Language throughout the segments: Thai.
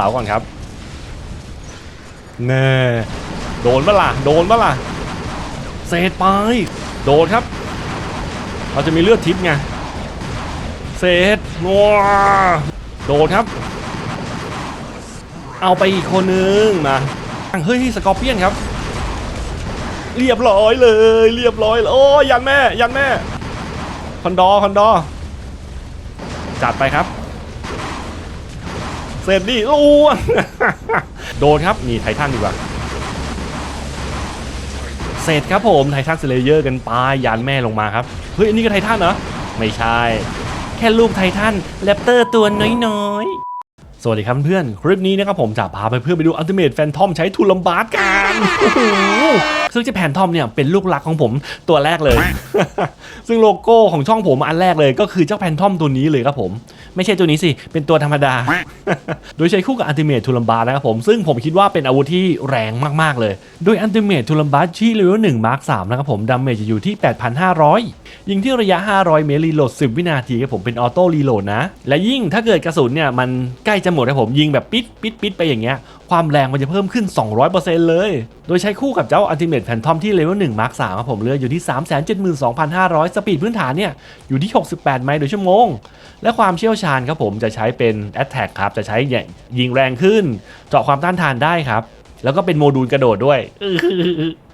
สาก่อนครับแน่โดนปะล่ะโดนปะล่ะเศษไป โดนครับ เราจะมีเลือดทิพย์ไงเศษงัวโดนครับ เอาไปอีกคนนึงมาเฮ้ยสกอร์เปียนครับ เรียบร้อยเลย เรียบร้อยโอ้ยันแม่ยันแม่คอนดอคอนดอจัดไปครับ เสร็จดิลูนโดนครับนี่ไททันดีกว่าเสร็จครับผมไททันสเลเยอร์กันไปยานแม่ลงมาครับ เฮ้ย อันนี้ก็ไททันเหรอ ไม่ใช่ แค่ลูกไททันแรปเตอร์ตัวน้อยๆ สวัสดีครับเพื่อน คลิปนี้นะครับผมจะพาไปเพื่อนไปดูอัลติเม e แฟนทอมใช้ทูลัมบาร์ดกันโอ้โห ซึ่งเจะแพนทอมเนี่ยเป็นลูกหลักของผมตัวแรกเลย ซึ่งโลโก้ของช่องผมอันแรกเลย ก็คือเจ้าแพนทอมตัวนี้เลยครับผม ไม่ใช่ตัวนี้สิ เป็นตัวธรรมดา โดยใช้คู่กับอันติเม e ทูลัมบาร์นะครับผม ซึ่งผมคิดว่าเป็นอาวุธที่แรงมากๆเลย โดยอันติเม e ทูลัมบาร์ที่เลเวล1มาร์ค3นะครับผมดาเมจจะอยู่ที่ 8,500 ยิงที่ระยะ 500 เมตรรีโหลด 10 วินาทีครับผมเป็นออโต้รีโหลดนะ และยิ่งถ้าเกิดกระสุนเนี่ยมันใกล้จะหมดครับผมยิงแบบปิดปิดปิดไปอย่างเงี้ยความแรงมันจะเพิ่มขึ้น 200%เลย โดยใช้คู่กับเจ้า Ultimate Phantom ที่เลเวล1 Mark 3ครับผมเลืออยู่ที่ 372,500 สปีดพื้นฐานเนี่ย อยู่ที่ 68 ไมล์ต่อชั่วโมง และความเชี่ยวชาญครับผมจะใช้เป็น Attack ครับ จะใช้ยิงแรงขึ้น เจาะความต้านทานได้ครับ แล้วก็เป็นโมดูลกระโดดด้วย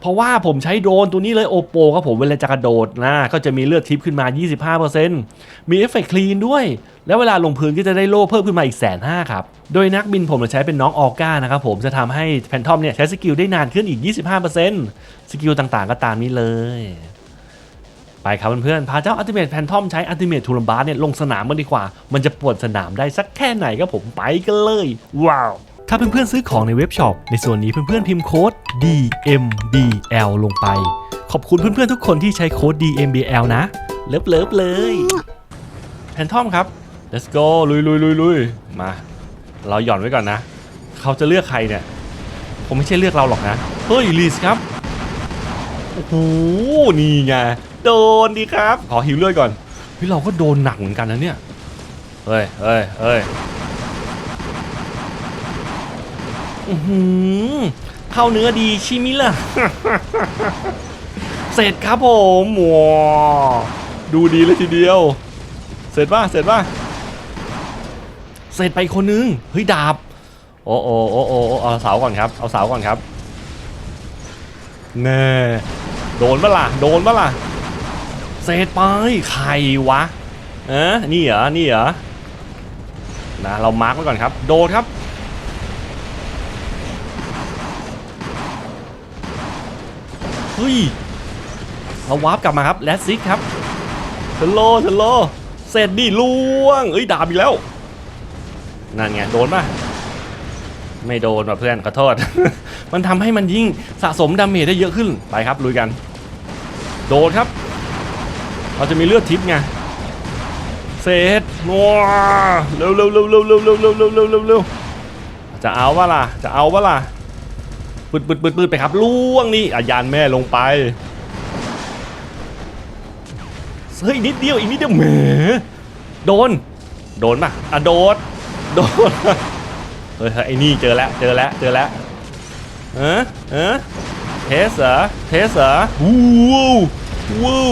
เพราะว่าผมใช้โดรนตัวนี้เลยโอโปครับผมเวลาจะกระโดดนะก็จะมีเลือดทิพย์ขึ้นมา 25%มีเอฟเฟกต์คลีนด้วย แล้วเวลาลงพื้นก็จะได้โล่เพิ่มขึ้นมาอีกแสนห้าครับ โดยนักบินผมจะใช้เป็นน้องออก้านะครับผมจะทำให้แพนทอมเนี่ยใช้สกิลได้นานขึ้นอีก 25%สกิลต่างๆ ก็ตามนี้เลย ไปครับเพื่อนๆพาเจ้าอัลติเม e แพนทอมใช้อัลติเม e ทูลัมบาร์เนี่ยลงสนามกันดีกว่า มันจะปวดสนามได้สักแค่ไหนก็ผมไปกันเลย ว้าว ถ้าเพื่อนๆซื้อของในเว็บช็อปในส่วนนี้เพื่อนๆพิมพ์โค้ด DMBL ลงไป ขอบคุณเพื่อนๆทุกคนที่ใช้โค้ด DMBL นะ เลิฟเลิฟเลยแพนทอมครับ let's go ลุยลุยลุยลุยมา เราหย่อนไว้ก่อนนะ เขาจะเลือกใครเนี่ย ผมไม่ใช่เลือกเราหรอกนะ เฮ้ยลีสครับ โอ้โห นี่ไง โดนดีครับ ขอหิวเลือดก่อนเฮ้ยเราก็โดนหนักเหมือนกันนะเนี่ย เฮ้ยเฮ้ยเฮ้ยอือหือ เท่าเนื้อดีชิมิล่ะ เสร็จครับผมว้าวดูดีเลยทีเดียว เสร็จป่ะ เสร็จป่ะ เสร็จไปอีกคนนึง เฮ้ย ดาบโอ้โอ้โอ้โอ้โอ้เอาเสาก่อนครับ เอาเสาก่อนครับแน่โดนปะล่ะ โดนปะล่ะเศษไป ใครวะ เอะนี่เหรอ นี่เหรอ นะ เรามาร์กไว้ก่อนครับ โดนครับ ฮ้ยเราวาร์ปกลับมาครับแลสซิกครับเทนโลเทนโลเสร็จดิล่วงเอ้ยดาบอีกแล้ว นั่นไงโดนป่ะไม่โดนว่ะเพื่อนขอโทษ มันทำให้มันยิ่งสะสมดาเมจได้เยอะขึ้นไปครับลุยกัน โดนครับ เราจะมีเลือดทิพย์ไงเซตนัวเร็วเร็วเร็วเร็วเร็วเร็วเร็วเร็วเร็วเร็วเร็วจะเอาวะล่ะจะเอาวะล่ะ ปืดปืดปืดปืดไปครับล่วงนี่อายานแม่ลงไปเฮ้ยนิดเดียวอีกนิดเดียวแหมโดน โดนป่ะอะโดดโดนเฮ้ยเฮ้ยไอ้นี่เจอแล้วเจอแล้วเจอแล้วเออเออเทสเหรอเทสเหรอวู้วู้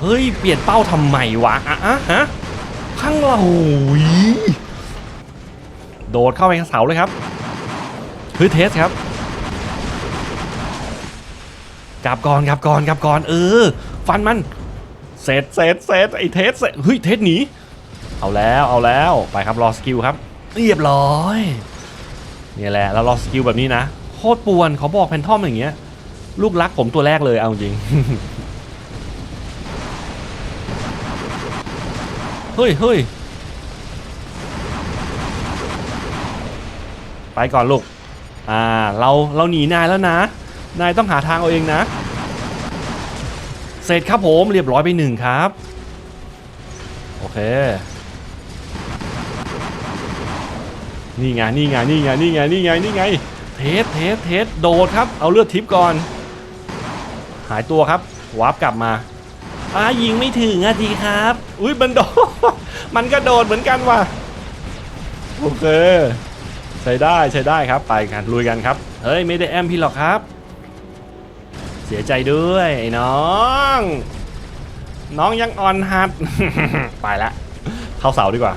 เฮ้ย เปลี่ยนเป้าทำไมวะอะอะฮะข้างเราโอ้ยโดดเข้าไปข้างเสาเลยครับ เฮ้ยเทสครับกลับก่อนกลับก่อนกลับก่อนเออ ฟันมันเสร็จเสร็จเสร็จไอ้เทสเสร็จเฮ้ยเทสหนีเอาแล้วเอาแล้วไปครับรอสกิลครับ เรียบร้อยนี่แหละเรารอสกิลแบบนี้นะโคตรป่วนเขาบอกแพนทอมอย่างเงี้ย ลูกรักผมตัวแรกเลยเอาจริงเฮ้ยเฮ้ยไปก่อนลูก อ่าเราเราหนีนายแล้วนะ นายต้องหาทางเอาเองนะ เสร็จครับผมเรียบร้อยไปหนึ่งครับ โอเค นี่ไงนี่ไงนี่ไงนี่ไงนี่ไงนี่ไง เทสเทสเทสโดดครับ เอาเลือดทิปก่อน หายตัวครับวาร์ปกลับมาอ่ายิงไม่ถึงอะดีครับ อุ้ยมันโดด มันก็โดดเหมือนกันว่ะ โอเค ใช้ได้ใช้ได้ครับไปกันลุยกันครับเฮ้ยไม่ได้แอมพี่หรอกครับ เสียใจด้วยไอ้น้อง น้องยังอ่อนหัดไปละเข้าเสาดีกว่า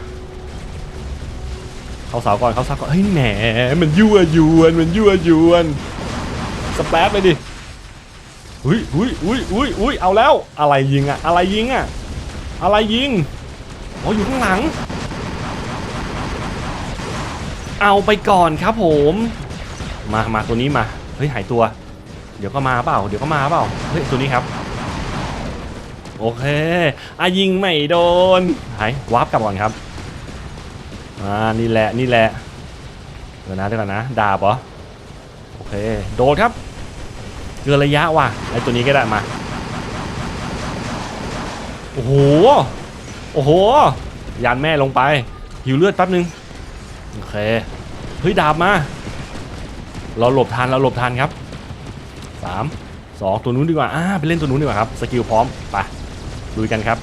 เข้าเสาก่อนเข้าเสาก่อนเฮ้ยแหมมันยั่วยวนมันยั่วยวนสแปรเลยดิอุ้ยอุ้ยอุ้ยอุ้ยอุ้ยเอาแล้ว อะไรยิงอะอะไรยิงอะอะไรยิงอ๋ออยู่ข้างหลัง เอาไปก่อนครับผม มามาตัวนี้มาเฮ้ยหายตัว เดี๋ยวก็มาเปล่า เดี๋ยวก็มาเปล่าเฮ้ยตัวนี้ครับโอเคอายิงไม่โดนหายวาร์ปกลับก่อนครับอ่านี่แหละนี่แหละเดี๋ยวนะเดี๋ยวก่อนนะดาบเหรอโอเคโดนครับเกินระยะว่ะไอตัวนี้ก็ได้มาโอ้โหโอ้โหยานแม่ลงไปหิวเลือดแป๊บนึง โอเค เฮ้ยดาบมา เราหลบทันเราหลบทันครับสามสองตัวนู้นดีกว่า อ่าไปเล่นตัวนู้นดีกว่าครับ สกิลพร้อม ไปลุยกันครับ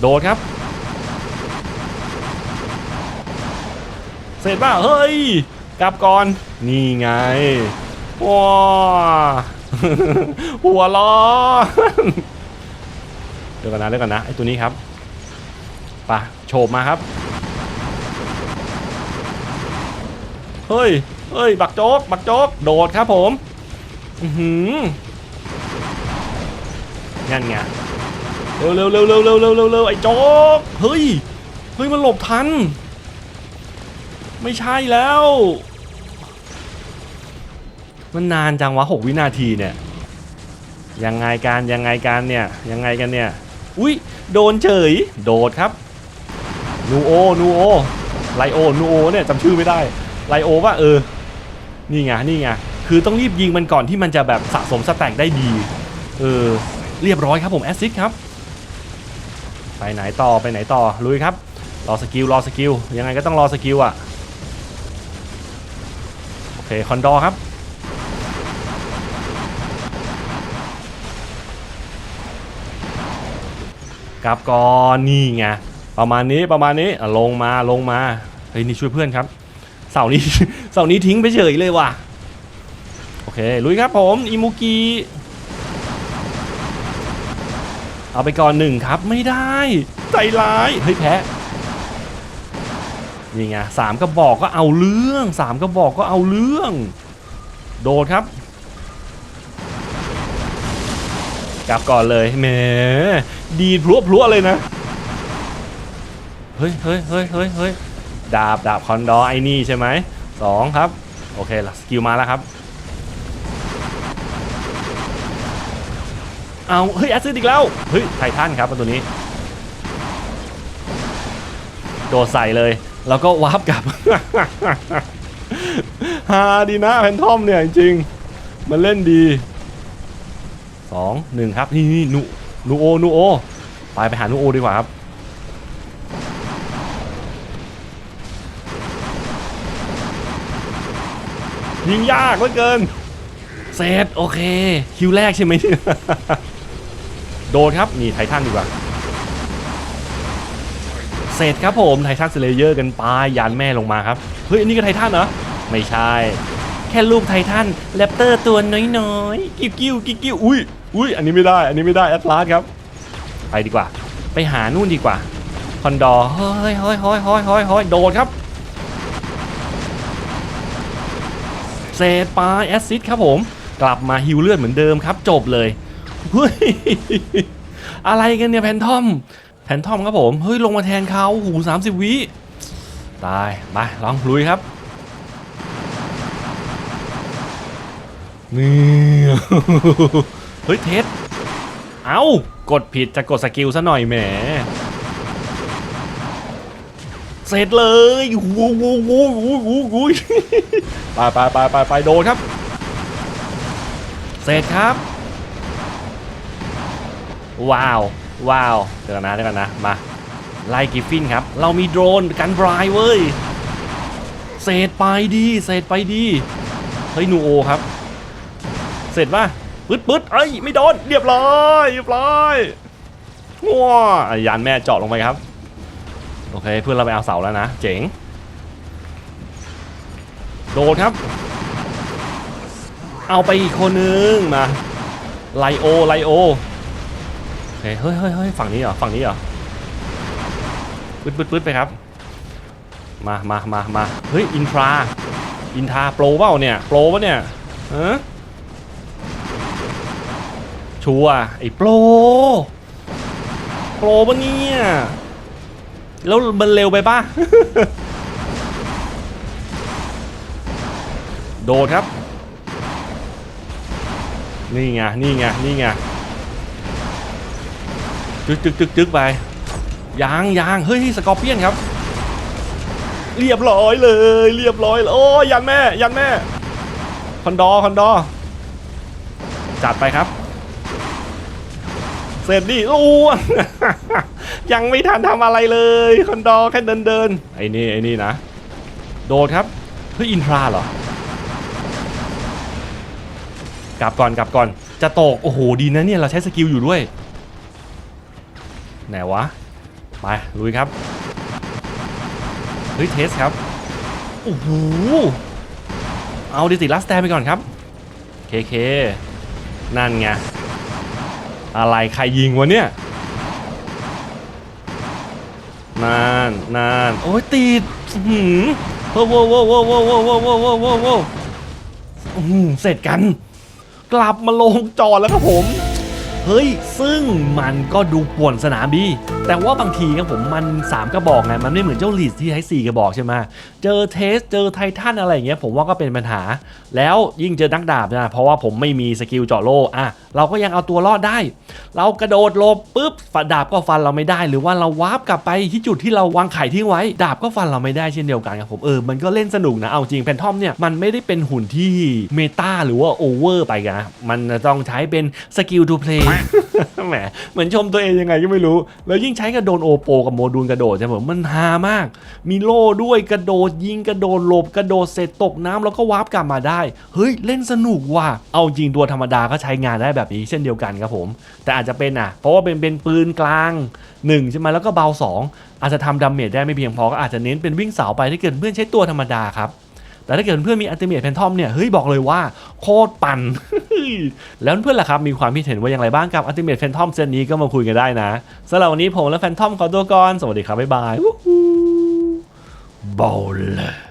โดดครับ เสร็จป่ะเฮ้ย กลับก่อน นี่ไง ว้าหัวล้อเดี๋ยวกันนะเดี๋ยวกันนะไอตัวนี้ครับไปะโฉบมาครับ เฮ้ย เฮ้ย บักโจ๊ก บักโจ๊ก โดดครับผม อือหือนั่นไงเร็วเร็วเร็วเร็วเร็วเร็วเร็วเร็วไอ้โจ๊ก เฮ้ย เฮ้ย มันหลบทัน ไม่ใช่แล้ว มันนานจังวะหกวินาทีเนี่ย ยังไงการยังไงการเนี่ย ยังไงกันเนี่ย อุ้ย โดนเฉย โดดครับ นูโอ นูโอ ไลโอ นูโอเนี่ยจำชื่อไม่ได้ ไลโอว่าเออ นี่ไง นี่ไง คือต้องรีบยิงมันก่อนที่มันจะแบบสะสมสแต็กได้ดี เออ เรียบร้อยครับผมแอสซิสครับ ไปไหนต่อไปไหนต่อ ลุยครับ รอสกิล รอสกิล ยังไงก็ต้องรอสกิลอะ โอเค คอนดอครับกลับก่อนนี่ไงประมาณนี้ประมาณนี้ลงมาลงมาเฮ้ยนี่ช่วยเพื่อนครับ เสานี้ เสานี้ทิ้งไปเฉยเลยว่ะ โอเค ลุยครับผม อิมุกิเอาไปก่อนหนึ่งครับไม่ได้ ใจร้าย เฮ้ยแพ้นี่ไงสามกระบอกก็เอาเรื่องสามกระบอกก็เอาเรื่อง โดดครับ กลับก่อนเลยแหมดีพลุพลุเลยนะ เฮ้ยเฮ้ยเฮ้ยเฮ้ยเฮ้ย ดาบดาบคอนดอไอ้นี่ใช่ไหมสองครับ โอเคละสกิลมาแล้วครับ เอาเฮ้ยแอสซิดอีกแล้ว เฮ้ยไททันครับตัวนี้ โดดใส่เลย แล้วก็วาร์ปกลับฮาดีนะแพนทอมเนี่ยจริงมันเล่นดีสองหนึ่งครับ นี่นี่นูนูโอนูโอไปไปหานูโอดีกว่าครับ ยิงยากเหลือเกินเซตโอเค คิวแรกใช่ไหมเนี่ยโดนครับนี่ไททันดีกว่าเสร็จครับผมไททันสเลเยอร์กันไปยานแม่ลงมาครับ เฮ้ย อันนี้ก็ไททันเหรอ ไม่ใช่ แค่ลูกไททันแรปเตอร์ตัวน้อยๆ กิ้วกิ้วกิ้วกิ้วอุ้ยอุ้ยอันนี้ไม่ได้ อันนี้ไม่ได้แอตลาสครับ ไปดีกว่า ไปหานู่นดีกว่า คอนดอร์เฮ้ยเฮ้ยเฮ้ยเฮ้ยเฮ้ยเฮ้ยโดนครับ เศษปลาแอซิดครับผม กลับมาฮิวเลือดเหมือนเดิมครับ จบเลยเฮ้ยอะไรกันเนี่ยแพนทอม แพนทอมครับผม เฮ้ย ลงมาแทนเขาหูสามสิบวิตายไปลองลุยครับนี่เฮ้ยเทสเอากดผิดจะกดสกิลซะหน่อยแหม เสร็จเลยวูวูวูวูวูวูไปไปไปไปไปโดนครับ เสร็จครับ ว้าว ว้าวเดี๋ยวก่อนนะเดี๋ยวนะมาไล่กิฟฟินครับ เรามีโดรนกันบรายเว้ยเศษไปดีเศษไปดี เฮ้ยนูโอครับ เสร็จป่ะปึ๊ดปึ๊ดเอ้ย ไม่โดน เรียบร้อย เรียบร้อยว้ายานแม่เจาะลงไปครับ โอเคเพื่อนเราไปเอาเสาแล้วนะ เจ๋ง โดดครับ เอาไปอีกคนนึงมาไลโอไลโอโอเคเฮ้ยเฮ้ยเฮ้ยฝั่งนี้เหรอฝั่งนี้เหรอปึ๊ดปึ๊ดปึ๊ดไปครับ มามามามาเฮ้ยอินทราอินทราโปรเปล่าเนี่ยโปรปะเนี่ยฮะชัวไอ้โปรโปรปะเนี่ย แล้วมันเร็วไปปะโดดครับ นี่ไง นี่ไง นี่ไง จึกจึกจึกจึกไป ยางยางเฮ้ย สกอร์เปียนครับ เรียบร้อยเลย เรียบร้อยโอ้ยยันแม่ ยันแม่ คอนดอ คอนดอ จัดไปครับ เสร็จดิอ้วน ยังไม่ทันทำอะไรเลย คอนดอแค่เดินเดินไอ้นี่ไอ้นี่นะ โดดครับเฮ้ยอินทราเหรอ กลับก่อนกลับก่อน จะตก โอ้โห ดีนะเนี่ยเราใช้สกิลอยู่ด้วย ไหนวะ ไป ลุยครับ เฮ้ย เทสครับ โอ้โห เอาดิติลัสแตนไปก่อนครับ เคเค นั่นไง อะไรใครยิงวะเนี่ยนานนานโอ้ยติดอื้อหืมโว้โว้โว้โว้โว้โว้โว้โว้โว้โว้โว้เสร็จกัน กลับมาลงจอแล้วครับผม เฮ้ย ซึ่งมันก็ดูป่วนสนามดี แต่ว่าบางทีครับผมมัน 3 กระบอกไงมันไม่เหมือนเจ้าลีดที่ใช้4กระบอกใช่ไหมเจอเทสเจอไททันอะไรอย่างเงี้ยผมว่าก็เป็นปัญหา แล้วยิ่งเจอนักดาบนะเพราะว่าผมไม่มีสกิลเจาะโล่อะเราก็ยังเอาตัวรอดได้ เรากระโดดลบปุ๊บฝันดาบก็ฟันเราไม่ได้ หรือว่าเราวาร์ปกลับไปที่จุดที่เราวางไข่ทิ้งไว้ ดาบก็ฟันเราไม่ได้เช่นเดียวกันครับผมเออมันก็เล่นสนุกนะเอาจริงแพนทอมเนี่ยมันไม่ได้เป็นหุ่นที่เมตาหรือว่าโอเวอร์ไปนะมันต้องใช้เป็นสกิลทูเพลย์ แหมเหมือนชมตัวเองยังไงก็ไม่รู้ แล้วยิ่งใช้กระโดนโอโปกับโมดูลกระโดดใช่ไหมมันฮามาก มีโล่ด้วยกระโดดยิงกระโดดหลบกระโดดเสร็จตกน้ำแล้วก็วาร์ปกลับมาได้ เฮ้ยเล่นสนุกว่ะเอาจริงตัวธรรมดาก็ใช้งานได้แบบนี้เช่นเดียวกันครับผม แต่อาจจะเป็นอะ เพราะว่าเป็นเป็นปืนกลาง1ใช่ไหมแล้วก็เบา 2 อาจจะทำดาเมจได้ไม่เพียงพอก็อาจจะเน้นเป็นวิ่งเสาไปถ้าเกิดเพื่อนใช้ตัวธรรมดาครับ แต่ถ้าเกิดเพื่อนมีอัลติเมทแพนทอมเนี่ย เฮ้ย บอกเลยว่าโคตรปั่น แล้วเพื่อนล่ะครับ มีความคิดเห็นว่าอย่างไรบ้างกับอัลติเมทแฟนทอมเซตนี้ก็มาคุยกันได้นะสำหรับวันนี้ผมและแฟนทอมขอตัวก่อน สวัสดีครับ บ๊ายบายบอลเลย